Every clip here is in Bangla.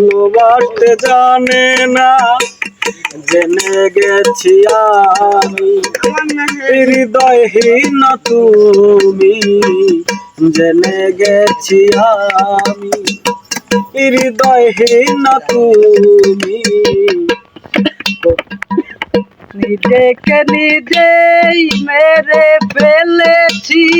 ভালোবাসতে জানে না। জেনে গেছি আমি, হৃদয়হীন তুমি। জেনে গেছি আমি, হৃদয়হীন তুমি। নিজেকে নিজেই মেরে ফেলেছি।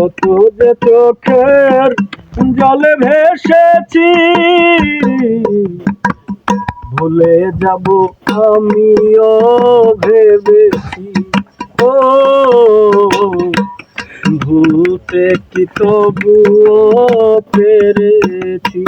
কত যে চোখের জলে ভেসেছি। ভুলে যাব আমিও ভেবেছি। ও ভুলতে কি তবুও পেরেছি?